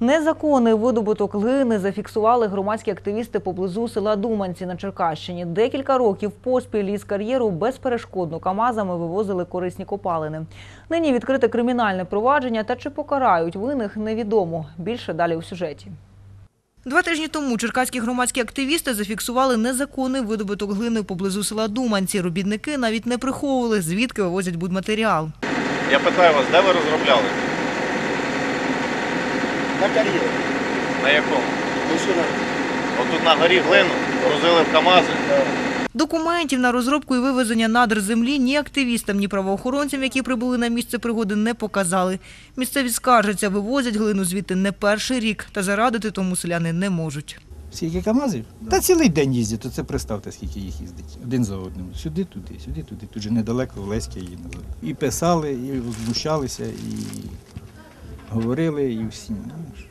Незаконний видобуток глини зафіксували громадські активісти поблизу села Думанці на Черкащині. Декілька років поспіль із кар'єру безперешкодно КАМАЗами вивозили корисні копалини. Нині відкрите кримінальне провадження та чи покарають винних невідомо. Більше далі у сюжеті. Два тижні тому черкаські громадські активісти зафіксували незаконний видобуток глини поблизу села Думанці. Робітники навіть не приховували, звідки вивозять будматеріал. Я питаю вас, де ви розробляли? На кар'єрі. На якому? Машина. Отут на горі глину грузили в КАМАЗи. Документів на розробку і вивезення надр землі ні активістам, ні правоохоронцям, які прибули на місце пригоди, не показали. Місцеві скаржаться, вивозять глину звідти не перший рік, та зарадити тому селяни не можуть. Скільки КАМАЗів? Та цілий день їздять, то це представте, скільки їх їздить. Один за одним. Сюди, туди, сюди, туди. Тут же недалеко в Леське її назад. І писали, і возмущалися, і говорили, і всі. Ну, ж,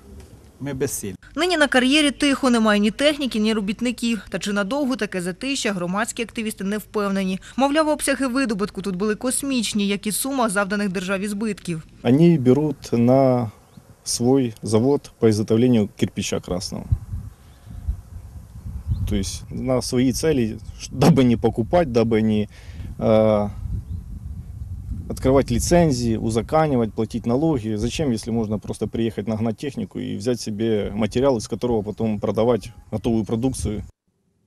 Ми безсилі. Нині на кар'єрі тихо, немає ні техніки, ні робітників. Та чи надовго таке затища громадські активісти не впевнені. Мовляв, обсяги видобутку тут були космічні, як і сума завданих державі збитків. Они берут на свой завод по изготовлению кирпича красного. То есть на свои цели, ш- дабы не покупать, дабы не э, открывать лицензии, узаканивать, платить налоги. Зачем, если можно просто приехать нагнать технику и взять себе материал, из которого потом продавать готовую продукцию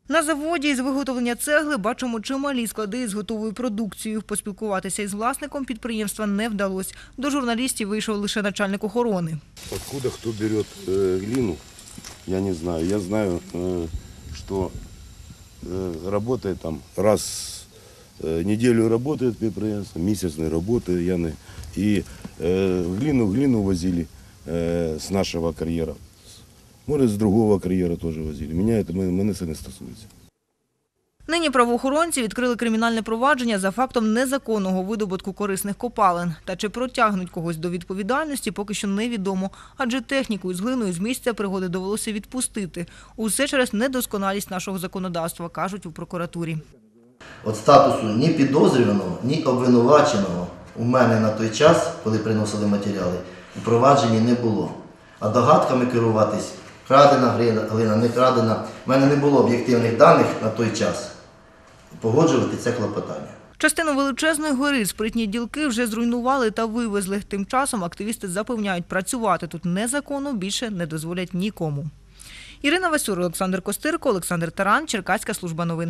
На заводі із виготовлення цегли бачимо чималі склади з готовою продукцією. Поспілкуватися із власником підприємства не вдалося. До журналістів вийшов лише начальник охорони. Откуда кто берет э, глину, я не знаю. Я знаю, э, что э, работает там раз э, неделю работает предприятие, месяц не работает, я не, и э, глину, глину возили э, с нашего карьера. Может, с другого карьера тоже возили. Меня это, м- мене це не стосується. Нині правоохоронці відкрили кримінальне провадження за фактом незаконного видобутку корисних копалин. Та чи протягнуть когось до відповідальності, поки що невідомо. Адже техніку із глиною з місця пригоди довелося відпустити. Усе через недосконалість нашого законодавства, кажуть у прокуратурі. От статусу ні підозрюваного, ні обвинуваченого у мене на той час, коли приносили матеріали, у провадженні не було. А догадками керуватись, крадена глина, не крадена, в мене не було об'єктивних даних на той час погоджувати це клопотання. Частину величезної гори спритні ділки вже зруйнували та вивезли. Тим часом активісти запевняють, працювати тут незаконно більше не дозволять нікому. Ірина Васюр, Олександр Костирко, Олександр Таран, Черкаська служба новин.